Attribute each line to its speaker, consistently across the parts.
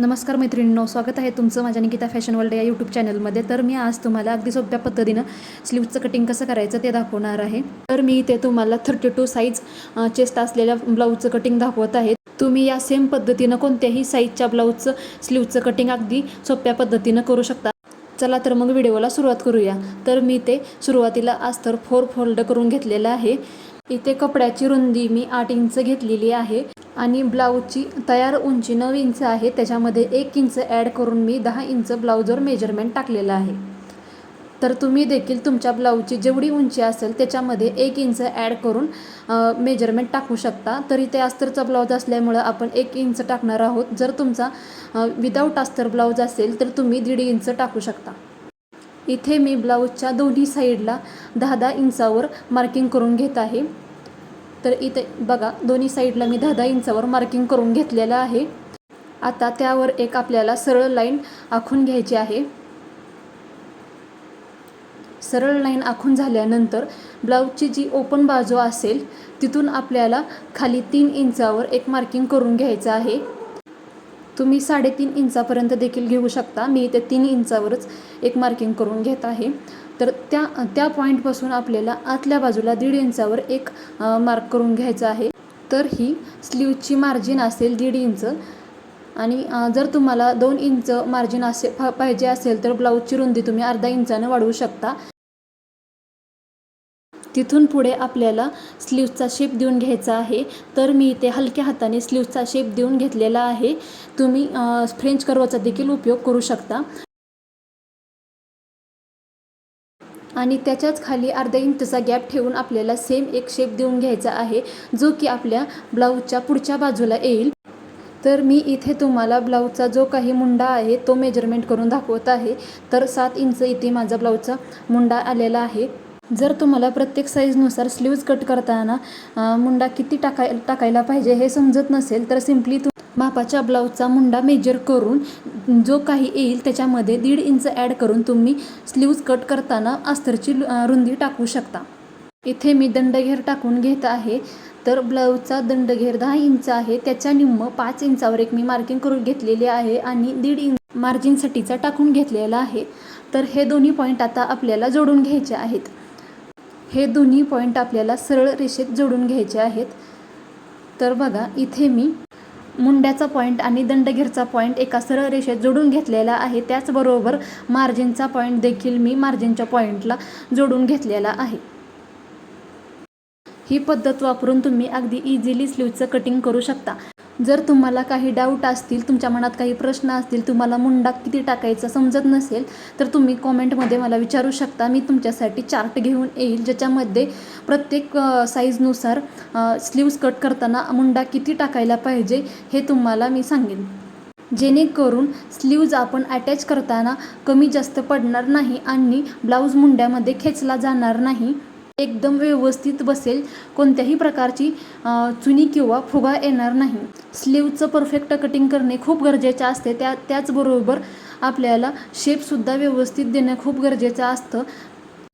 Speaker 1: नमस्कार मैत्रिणींनो स्वागत आहे तुमचं माझ्या निकिता फॅशन वर्ल्ड या यूट्यूब चॅनलमध्ये. तर मी आज तुम्हाला अगदी सोप्या पद्धतीनं स्लीवचं कटिंग कसं करायचं ते दाखवणार आहे. तर मी इथे तुम्हाला थर्टी टू साईज चेस्ट असलेल्या ब्लाऊजचं कटिंग दाखवत आहे. तुम्ही या सेम पद्धतीनं कोणत्याही साईजच्या ब्लाऊजचं स्लीवचं कटिंग अगदी सोप्या पद्धतीनं करू शकता. चला तर मग व्हिडिओला सुरुवात करूया. तर मी ते सुरुवातीला अस्तर फोर फोल्ड करून घेतलेलं आहे. इथे कपड्याची रुंदी मी आठ इंच घेतलेली आहे आणि ब्लाऊजची तयार उंची नऊ इंच आहे. त्याच्यामध्ये एक इंच ॲड करून मी दहा इंच ब्लाऊजवर मेजरमेंट टाकलेलं आहे. तर तुम्ही देखील तुमच्या ब्लाऊजची जेवढी उंची असेल त्याच्यामध्ये एक इंच ॲड करून मेजरमेंट टाकू शकता. तरी ते अस्तरचा ब्लाऊज असल्यामुळं आपण एक इंच टाकणार आहोत. जर तुमचा विदाऊट अस्तर ब्लाऊज असेल तर तुम्ही दीड इंच टाकू शकता. इथे मी ब्लाऊजच्या दोन्ही साईडला दहा दहा इंचावर मार्किंग करून घेत आहे. तर इथे बघा दोन्ही साईडला मी दहा दहा इंचावर मार्किंग करून घेतलेलं आहे. आता त्यावर एक आपल्याला सरळ लाईन आखून घ्यायची आहे. सरळ लाईन आखून झाल्यानंतर ब्लाऊजची जी ओपन बाजू असेल तिथून आपल्याला खाली तीन इंचावर एक मार्किंग करून घ्यायचं आहे. तुम्ही साडेतीन इंचापर्यंत देखील घेऊ शकता. मी इथे तीन इंचावरच एक मार्किंग करून घेत आहे. तर त्या त्या पॉईंटपासून आपल्याला आतल्या बाजूला दीड इंचावर एक मार्क करून घ्यायचं आहे. तर ही स्लीवची मार्जिन असेल दीड इंच. आणि जर तुम्हाला दोन इंच मार्जिन असे पाहिजे असेल तर ब्लाऊजची रुंदी तुम्ही अर्धा इंचानं वाढवू शकता. तिथून पुढे आपल्याला स्लीवचा शेप देऊन घ्यायचा आहे. तर मी इथे हलक्या हाताने स्लीवचा शेप देऊन घेतलेला आहे. तुम्ही फ्रेंच कर्वाचा देखील उपयोग करू शकता. आणि त्याच्याच खाली अर्धा इंचचा गॅप ठेवून आपल्याला सेम एक शेप देऊन घ्यायचा आहे जो की आपल्या ब्लाऊजच्या पुढच्या बाजूला येईल. तर मी इथे तुम्हाला ब्लाऊजचा जो काही मुंडा आहे तो मेजरमेंट करून दाखवत आहे. तर सात इंच इथे माझा ब्लाऊजचा मुंडा आलेला आहे. जर तुम्हाला प्रत्येक साईजनुसार स्लीव्ज कट करताना मुंडा किती टाकाय टाकायला पाहिजे हे समजत नसेल तर सिम्पली तू मापाच्या ब्लाऊजचा मुंडा मेजर करून जो काही येईल त्याच्यामध्ये दीड इंच ॲड करून तुम्ही स्लीव्ज कट करताना अस्तरची रुंदी टाकू शकता. इथे मी दंडघेर टाकून घेत आहे. तर ब्लाऊजचा दंडघेर दहा इंच आहे. त्याच्या निम्म पाच इंचावर एक मी मार्किंग करून घेतलेली आहे आणि दीड इंच मार्जिनसाठीचा टाकून घेतलेला आहे. तर हे दोन्ही पॉईंट आता आपल्याला जोडून घ्यायचे आहेत. हे दोन्ही पॉईंट आपल्याला सरळ रेषेत जोडून घ्यायचे आहेत. तर बघा इथे मी मुंड्याचा पॉईंट आणि दंडघेरचा पॉईंट एका सरळ रेषेत जोडून घेतलेला आहे. त्याचबरोबर मार्जिनचा पॉईंट देखील मी मार्जिनच्या पॉईंटला जोडून घेतलेला आहे. ही पद्धत वापरून तुम्ही अगदी इझिली स्लीवचं कटिंग करू शकता. जर तुम्हाला काही डाऊट असतील तुमच्या मनात काही प्रश्न असतील तुम्हाला मुंडा किती टाकायचा समजत नसेल तर तुम्ही कॉमेंटमध्ये मला विचारू शकता. मी तुमच्यासाठी चार्ट घेऊन येईल ज्याच्यामध्ये प्रत्येक साईजनुसार स्लीव्स कट करताना मुंडा किती टाकायला पाहिजे हे तुम्हाला मी सांगेन. जेणेकरून स्लीव्ज आपण अटॅच करताना कमी जास्त पडणार नाही आणि ब्लाऊज मुंड्यामध्ये खेचला जाणार नाही. एकदम व्यवस्थित बसेल. कोणत्याही प्रकारची चुनी किंवा फुगा येणार नाही. स्लीवचं परफेक्ट कटिंग करणे खूप गरजेचे असते. त्या त्याचबरोबर आपल्याला शेपसुद्धा व्यवस्थित देणं खूप गरजेचं असतं.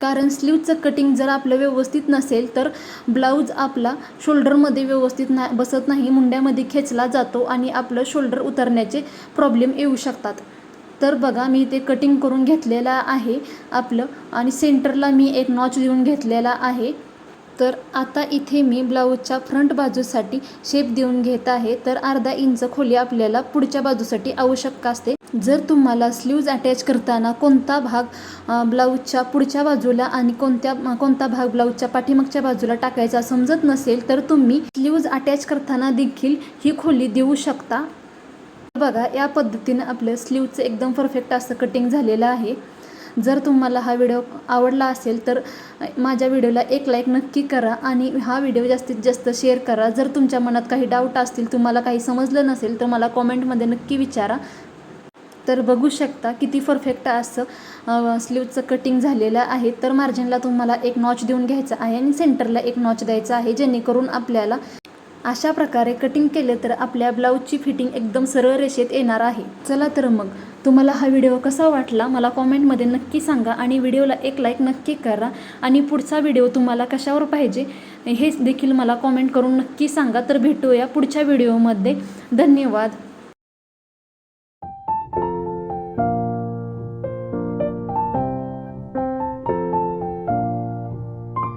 Speaker 1: कारण स्लीवचं कटिंग जर आपलं व्यवस्थित नसेल तर ब्लाऊज आपला शोल्डरमध्ये व्यवस्थित ना बसत नाही. मुंड्यामध्ये खेचला जातो आणि आपलं शोल्डर उतरण्याचे प्रॉब्लेम येऊ शकतात. तर बघा मी ते कटिंग करून घेतलेलं आहे आपलं आणि सेंटरला मी एक नॉच देऊन घेतलेला आहे. तर आता इथे मी ब्लाऊजच्या फ्रंट बाजूसाठी शेप देऊन घेत आहे. तर अर्धा इंच खोली आपल्याला पुढच्या बाजूसाठी आवश्यक असते. जर तुम्हाला स्लीव्ज अटॅच करताना कोणता भाग ब्लाऊजच्या पुढच्या बाजूला आणि कोणत्या कोणता भाग ब्लाऊजच्या पाठीमागच्या बाजूला टाकायचा समजत नसेल तर तुम्ही स्लीव्ज अटॅच करताना देखील ही खोली देऊ शकता. बघा या पद्धतीनं आपलं स्लीवचं एकदम परफेक्ट असं कटिंग झालेलं आहे. जर तुम्हाला हा व्हिडिओ आवडला असेल तर माझ्या व्हिडिओला एक लाईक नक्की करा आणि हा व्हिडिओ जास्तीत जास्त शेअर करा. जर तुमच्या मनात काही डाऊट असतील तुम्हाला काही समजलं नसेल तर मला कॉमेंटमध्ये नक्की विचारा. तर बघू शकता किती परफेक्ट असं स्लीवचं कटिंग झालेलं आहे. तर मार्जिनला तुम्हाला एक नॉच देऊन घ्यायचं आहे आणि सेंटरला एक नॉच द्यायचा आहे जेणेकरून आपल्याला अशा प्रकारे कटिंग केले तर आपल्या ब्लाऊजची फिटिंग एकदम सरळ रेषेत येणार आहे. चला तर मग तुम्हाला हा व्हिडिओ कसा वाटला मला कॉमेंटमध्ये नक्की सांगा आणि व्हिडिओला एक लाईक नक्की करा आणि पुढचा व्हिडिओ तुम्हाला कशावर पाहिजे हे देखील मला कॉमेंट करून नक्की सांगा. तर भेटूया पुढच्या व्हिडिओमध्ये धन्यवाद.